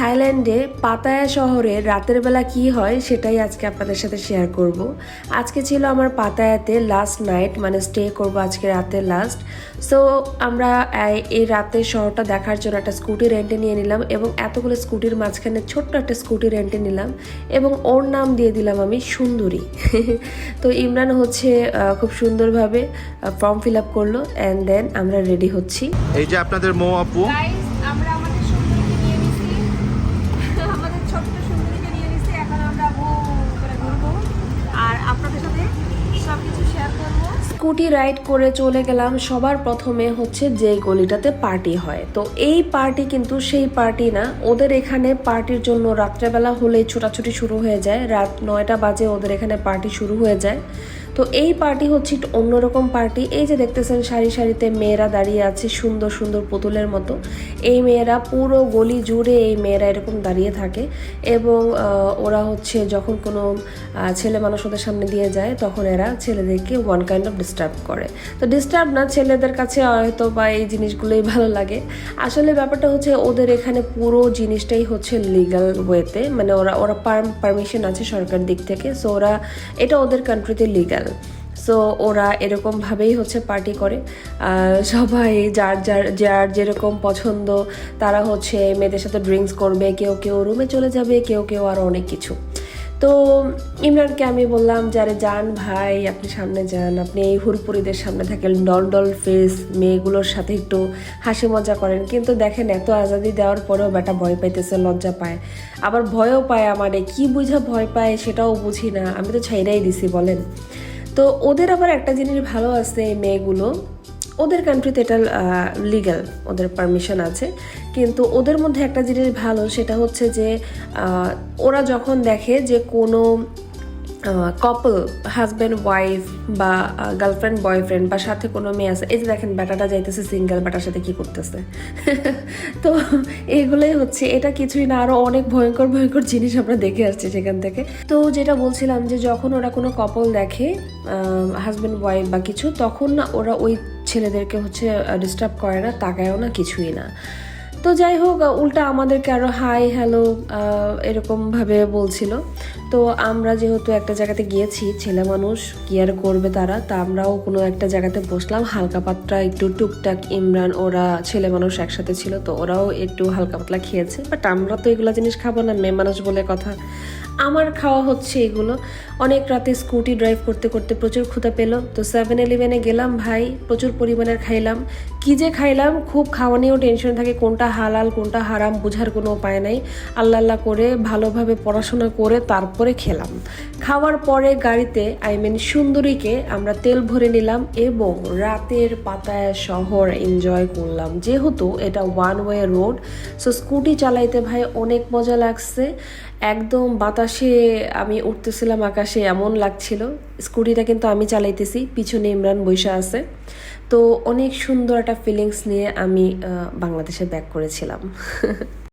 থাইল্যান্ডে পাতায়া শহরে রাতের বেলা কি হয় সেটাই আজকে আপনাদের সাথে শেয়ার করব। আজকে ছিল আমার পাতায়াতে লাস্ট নাইট মানে স্টে করব আজকে রাতে লাস্ট সো আমরা এই- এই রাতের শহরটা দেখার জন্য একটা স্কুটি রেন্টে নিয়ে নিলাম এবং এতগুলো স্কুটির মাঝখানে ছোট্ট একটা স্কুটি রেন্টে নিলাম এবং ওর নাম দিয়ে দিলাম আমি সুন্দরী। তো ইমরান হচ্ছে খুব সুন্দরভাবে ফর্ম ফিল আপ করল অ্যান্ড দেন আমরা রেডি হচ্ছি। এই যে আপনাদের মৌ আপু গাইস আমরা আমাদের সুন্দরীকে নিয়ে নিছি আমাদের ছোট্ট সুন্দরীকে নিয়ে নিছি এখন আমরা ভু করে ঘুরবো আর আপনাদের সাথে সব কিছু শেয়ার করব স্কুটি রাইড করে চলে গেলাম। সবার প্রথমে হচ্ছে যে গলিটাতে পার্টি হয়। তো এই পার্টি কিন্তু সেই পার্টি না। ওদের এখানে পার্টির জন্য রাত্রেবেলা হলেই ছোটাছুটি শুরু হয়ে যায়। রাত নয়টা বাজে ওদের এখানে পার্টি শুরু হয়ে যায়। তো এই পার্টি হচ্ছে একটু অন্যরকম পার্টি। এই যে দেখতেছেন সারি সারিতে মেয়েরা দাঁড়িয়ে আছে, সুন্দর সুন্দর পুতুলের মতো। এই মেয়েরা পুরো গলি জুড়ে এই মেয়েরা এরকম দাঁড়িয়ে থাকে এবং ওরা হচ্ছে যখন কোনো ছেলে মানুষ ওদের সামনে দিয়ে যায়, তখন এরা ছেলেদেরকে ওয়ান কাইন্ড অফ ডিস্টার্ব করে। তো ডিস্টার্ব না, ছেলেদের কাছে হয়তো বা এই জিনিসগুলোই ভালো লাগে। আসলে ব্যাপারটা হচ্ছে ওদের এখানে পুরো জিনিসটাই হচ্ছে লিগাল ওয়েতে মানে ওরা ওরা পারমিশন আছে সরকার দিক থেকে। সো ওরা, এটা ওদের কান্ট্রিতে লিগাল সো ওরা এরকমভাবেই হচ্ছে পার্টি করে। আর সবাই যার যার যার যেরকম পছন্দ, তারা হচ্ছে মেয়েদের সাথে ড্রিঙ্কস করবে, কেউ কেউ রুমে চলে যাবে, কেউ কেউ আরও অনেক কিছু। তো, ইমরানকে আমি বললাম যারে যান ভাই, আপনি সামনে যান। আপনি এই হুরপুরিদের সামনে থাকেন, ডল ডল ফেস মেয়েগুলোর সাথে একটু হাসি মজা করেন। কিন্তু দেখেন, এত আজাদি দেওয়ার পরেও বেটা ভয় পাইতেছে, লজ্জা পায়। আবার ভয়ও পায় আমারে। কি বুঝা ভয় পায় সেটাও বুঝি না। আমি তো ছাইরাই দিছি, বলেন। তো ওদের আবার একটা জিনিস ভালো আছে মেয়েগুলো। ওদের কান্ট্রিতে এটা লিগ্যাল ওদের পারমিশন আছে। কিন্তু ওদের মধ্যে একটা জিনিস ভালো, সেটা হচ্ছে যে ওরা যখন দেখে যে কোনো কপল হাজব্যান্ড ওয়াইফ বা গার্লফ্রেন্ড বয়ফ্রেন্ড বা সাথে কোনো মেয়ে আছে, এই যে দেখেন ব্যাটাটা যাইতেছে সিঙ্গেল ব্যাটার সাথে কি করতেছে? তো এগুলোই হচ্ছে, এটা কিছুই না, আরও অনেক ভয়ঙ্কর ভয়ঙ্কর জিনিস আমরা দেখে আসছি সেখান থেকে। তো যেটা বলছিলাম যে যখন ওরা কোনো কপল দেখে হাজব্যান্ড ওয়াইফ বা কিছু, তখন না ওরা ওই ছেলেদেরকে হচ্ছে ডিস্টার্ব করে না, তাকায়ও না, কিছুই না। তো যাই হোক উল্টা আমাদেরকে আরও হাই হ্যালো এরকমভাবে বলছিল। তো আমরা যেহেতু একটা জায়গাতে গিয়েছি, ছেলে মানুষ, কি আর করবে তারা? তা আমরাও কোনো একটা জায়গাতে বসলাম, হালকা পাতলা একটু টুকটাক ইমরান, ওরা ছেলে মানুষ একসাথে ছিল, তো ওরাও একটু হালকা পাতলা খেয়েছে। বাট আমরা তো এগুলো জিনিস খাব না, মেয়ে মানুষ বলে কথা। আমার খাওয়া হচ্ছে এগুলো। অনেক রাতে স্কুটি ড্রাইভ করতে করতে প্রচুর ক্ষুধা পেল। তো সেভেন ইলেভেনে গেলাম, ভাই, প্রচুর পরিমাণের খাইলাম। কি যে খাইলাম, খুব খাওয়া নিয়েও টেনশন থাকে, কোনটা হালাল, কোনটা হারাম বোঝার কোনো উপায় নাই। আল্লাহ আল্লাহ করে ভালোভাবে পড়াশোনা করে তারপরে খেলাম। খাওয়ার পরে গাড়িতে আই মিন সুন্দরীকে আমরা তেল ভরে নিলাম এবং রাতের পাতায় শহর এনজয় করলাম। যেহেতু এটা one way road so scooty চালাইতে ভাই অনেক মজা লাগছে। একদম বাতাসে আমি উঠতেছিলাম আকাশে, এমন লাগছিল। স্কুটিটা কিন্তু আমি চালাইতেছি, পিছনে ইমরান বৈশা আছে। তো অনেক সুন্দর একটা ফিলিংস নিয়ে আমি বাংলাদেশে ব্যাক করেছিলাম।